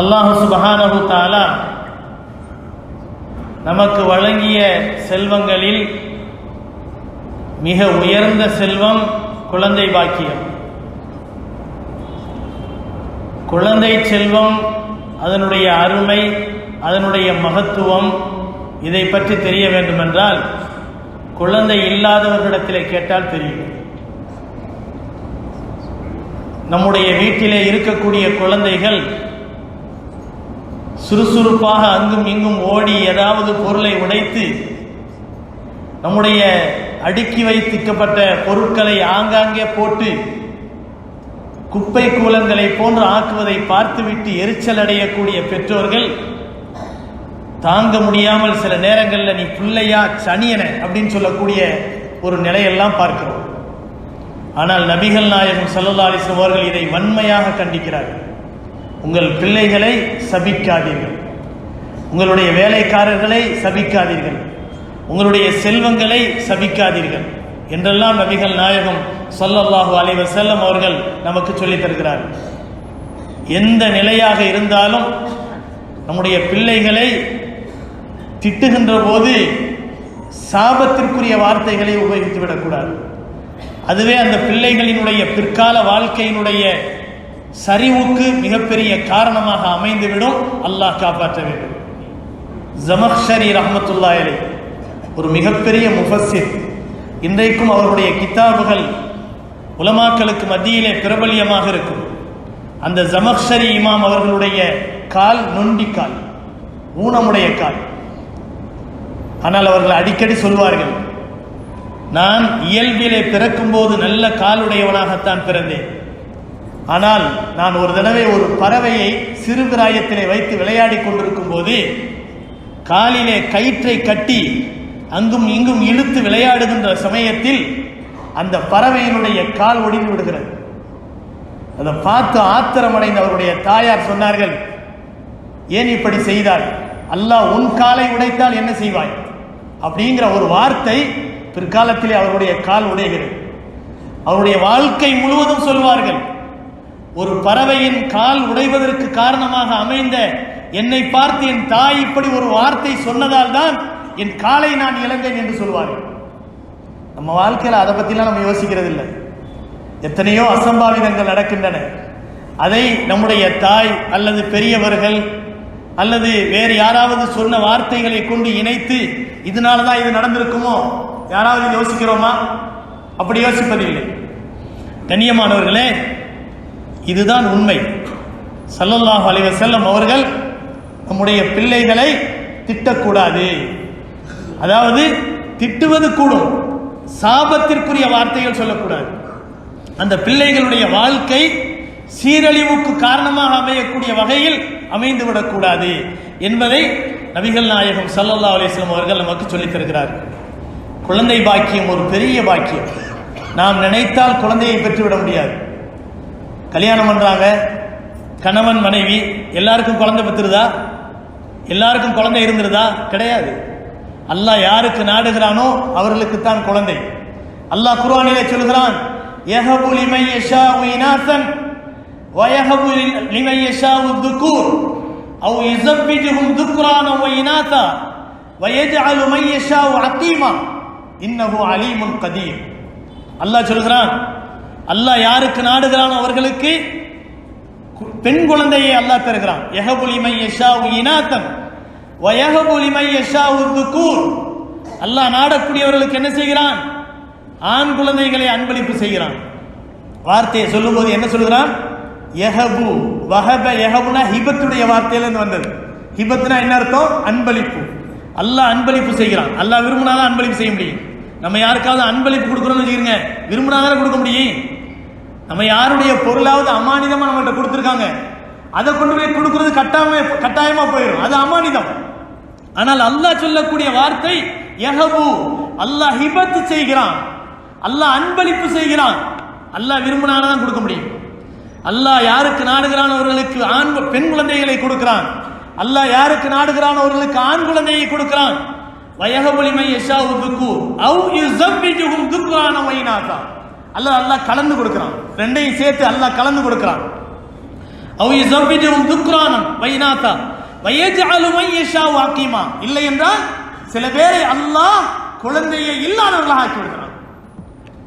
அல்லாஹு சுபஹானஹு தாலா நமக்கு வழங்கிய செல்வங்களில் மிக உயர்ந்த செல்வம் குழந்தை பாக்கியம். குழந்தை செல்வம் அதனுடைய அருமை அதனுடைய மகத்துவம் இதை பற்றி தெரிய வேண்டுமென்றால் குழந்தை இல்லாதவர்களிடத்தில் கேட்டால் தெரியும். நம்முடைய வீட்டிலே இருக்கக்கூடிய குழந்தைகள் சுறுசுறுப்பாக அங்கும் இங்கும் ஓடி ஏதாவது பொருளை உடைத்து நம்முடைய அடுக்கி வைத்திக்கப்பட்ட பொருட்களை ஆங்காங்கே போட்டு குப்பை கூலங்களை போன்று ஆக்குவதை பார்த்துவிட்டு எரிச்சல் அடையக்கூடிய பெற்றோர்கள் தாங்க முடியாமல் சில நேரங்களில் நீ பிள்ளையா சனியன அப்படின்னு சொல்லக்கூடிய ஒரு நிலையெல்லாம் பார்க்கிறோம். ஆனால் நபிகள் நாயகம் சல்லா அலிஸ்லாம் அவர்கள் இதை வன்மையாக கண்டிக்கிறார்கள். உங்கள் பிள்ளைகளை சபிக்காதீர்கள். உங்களுடைய வேலைக்காரர்களை சபிக்காதீர்கள். உங்களுடைய செல்வங்களை சபிக்காதீர்கள். என்றெல்லாம் நபிகள் நாயகம் சொல்லல்லாஹு அலைவ செல்லம் அவர்கள் நமக்கு சொல்லித் தருகிறார்கள் எந்த நிலையாக இருந்தாலும் நம்முடைய பிள்ளைகளை திட்டுகின்ற போது சாபத்திற்குரிய வார்த்தைகளை உபயோகித்து விடக்கூடாது அதுவே அந்த பிள்ளைகளினுடைய பிற்கால வாழ்க்கையினுடைய சரிவுக்கு மிகப்பெரிய காரணமாக அமைந்துவிடும். அல்லாஹ் காப்பாற்ற வேண்டும். ஜமக்ஷரி ரஹமத்துல்லா ஒரு மிகப்பெரிய முஃபஸிர் இன்றைக்கும் அவருடைய கித்தாபுகள் உலமாக்களுக்கு மத்தியிலே பிரபல்யமாக இருக்கும். அந்த ஜமக்ஷரி இமாம் அவர்களுடைய கால் நொண்டி கால் ஊனமுடைய கால். ஆனால் அவர்கள் அடிக்கடி சொல்வார்கள் நான் இயல்பிலே பிறக்கும்போது நல்ல காலுடையவனாகத்தான் பிறந்தேன். ஆனால் நான் ஒரு தடவை ஒரு பறவையை சிறு கிராயத்திலே வைத்து விளையாடி கொண்டிருக்கும் போது காலிலே கயிற்றை கட்டி அங்கும் இங்கும் இழுத்து விளையாடுகின்ற சமயத்தில் அந்த பறவையினுடைய கால் ஒடிந்து விடுகிறது. அதை பார்த்து ஆத்திரமடைந்த அவருடைய தாயார் சொன்னார்கள் ஏன் இப்படி செய்தார் அல்லாஹ் உன் காலை உடைத்தால் என்ன செய்வாய்? அப்படிங்கிற ஒரு வார்த்தை பிற்காலத்திலே அவருடைய கால் உடைகிறது. அவருடைய வாழ்க்கை முழுவதும் சொல்வார்கள் ஒரு பறவையின் கால் உடைவதற்கு காரணமாக அமைந்த என்னை பார்த்து என் தாய் இப்படி ஒரு வார்த்தை சொன்னதால் தான் என் காலை நான் இழந்தேன் என்று சொல்வார்கள். நம்ம வாழ்க்கையில் அதை பற்றிலாம் நம்ம யோசிக்கிறது இல்லை எத்தனையோ அசம்பாவிதங்கள் நடக்கின்றன. அதை நம்முடைய தாய் அல்லது பெரியவர்கள் அல்லது வேறு யாராவது சொன்ன வார்த்தைகளை கொண்டு இணைத்து இதனால தான் இது நடந்திருக்குமோ? யாராவது யோசிக்கிறோமா? அப்படி யோசிப்பதில்லை. கண்ணியமானவர்களே இதுதான் உண்மை. சல்லல்லாஹ் அலைஹி செல்லம் அவர்கள் நம்முடைய பிள்ளைகளை திட்டக்கூடாது. அதாவது திட்டுவது கூடும். சாபத்திற்குரிய வார்த்தைகள் சொல்லக்கூடாது. அந்த பிள்ளைகளுடைய வாழ்க்கை சீரழிவுக்கு காரணமாக அமையக்கூடிய வகையில் அமைந்து விடக்கூடாது என்பதை நபிகள் நாயகம் சல்லல்லா அலிஸ்லாம் அவர்கள் நமக்கு சொல்லித் தருகிறார்கள் குழந்தை பாக்கியம் ஒரு பெரிய பாக்கியம். நாம் நினைத்தால் குழந்தையை பெற்றுவிட முடியாது. கல்யாணம் பண்ணுறாங்க கணவன் மனைவி எல்லாருக்கும் குழந்தை பெற்றுருதா? எல்லாருக்கும் குழந்தை இருந்துருதா? கிடையாது. அல்லாஹ் யாருக்கு நாடுகிறானோ அவர்களுக்கு தான் குழந்தை. அல்லாஹ் குர்ஆனிலே சொல்கிறான் யஹபு லிமை யஷாஉ இனாசன் வயஹபு லிமன் யஷாஉ துக்கூர் அவு யுஸவ்விஜுஹும் துக்ரான வ இனாதா வயஜ்அலு மன் யஷாஉ அகீமா இன்னஹு அலீமுன் கதீர். அல்லாஹ் சொல்கிறான் அல்லாஹ் யாருக்கு நாடுகிறானோ அவர்களுக்கு பெண் குழந்தையை அல்லாஹ் தருகிறான். யஹபுலிமை யஷாவு இனாத்தன் வயஹபுலிமை யஷாவு துக்கூர் அல்லாஹ் நாடக்கூடியவர்களுக்கு என்ன செய்கிறான்? ஆண் குழந்தைகளை அன்பளிப்பு செய்கிறான். வார்த்தையை சொல்லும்போது என்ன சொல்கிறான் எஹபு வஹப எஹபுனா ஹிபத்துடைய வார்த்தையிலிருந்து வந்தது. ஹிபத்துனா என்ன அர்த்தம்? அன்பளிப்பு. அல்லாஹ் அன்பளிப்பு செய்கிறான். அல்லாஹ் விரும்பினாதான் அன்பளிப்பு செய்ய முடியும். நம்ம யாருக்காவது அன்பளிப்பு கொடுக்குறோம்னு விரும்பினா விரும்பினாதானே கொடுக்க முடியும். நம்ம யாருடைய பொருளாவது அமானிதமாக நம்மகிட்ட கொடுத்துருக்காங்க? அதை கொண்டு போய் கொடுக்கறது கட்டாம கட்டாயமாக போயிடும். அது அமானிதம். ஆனால் அல்லாஹ் சொல்லக்கூடிய வார்த்தை யஹபு அல்லாஹ் ஹிபத்து செய்கிறான். அல்லாஹ் அன்பளிப்பு செய்கிறான். அல்லாஹ் விரும்பினால்தான் கொடுக்க முடியும். அல்லாஹ் யாருக்கு நாடுகிறானவர்களுக்கு ஆண் பெண் குழந்தைகளை கொடுக்கிறான். அல்லாஹ் யாருக்கு நாடுகிறானவர்களுக்கு ஆண் குழந்தையை கொடுக்கிறான். வயகபுலிமை யஷா உதுக்கு அவு யுஸவ்விஜுஹும் துக்ரான வைனாதா அல்லாஹ் அல்லாஹ் கலந்து கொடுக்கிறான். ரெண்டையும் சேர்த்து அல்லாஹ் கலந்து கொடுக்கிறான். அவை யுஸவ்விஜுஹும் துக்ரானம் வைநாத்தா வயஜ்அலு மை யஷாஉ அகீமா. இல்லை என்றால் சில பேரை அல்லாஹ் குழந்தையை இல்லாதவர்களாக ஆக்கி விடுகிறான்.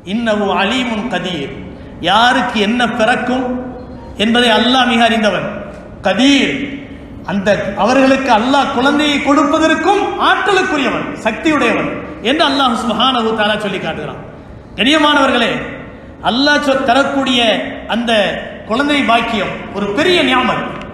இன்னவு அலீமுன் கதீர். யாருக்கு என்ன பிறக்கும் என்பதை அல்லாஹ் மிக அறிந்தவன். கதீர். அந்த அவர்களுக்கு அல்லாஹ் குழந்தையை கொடுப்பதற்கும் ஆற்றலுக்குரியவன் சக்தியுடையவன் என்று அல்லாஹ் சுஹானவு தஆலா சொல்லி காட்டுகிறான். கண்ணியமானவர்களே அல்லாஹ் தரக்கூடிய அந்த குழந்தை பாக்கியம் ஒரு பெரிய ஞாபகம்.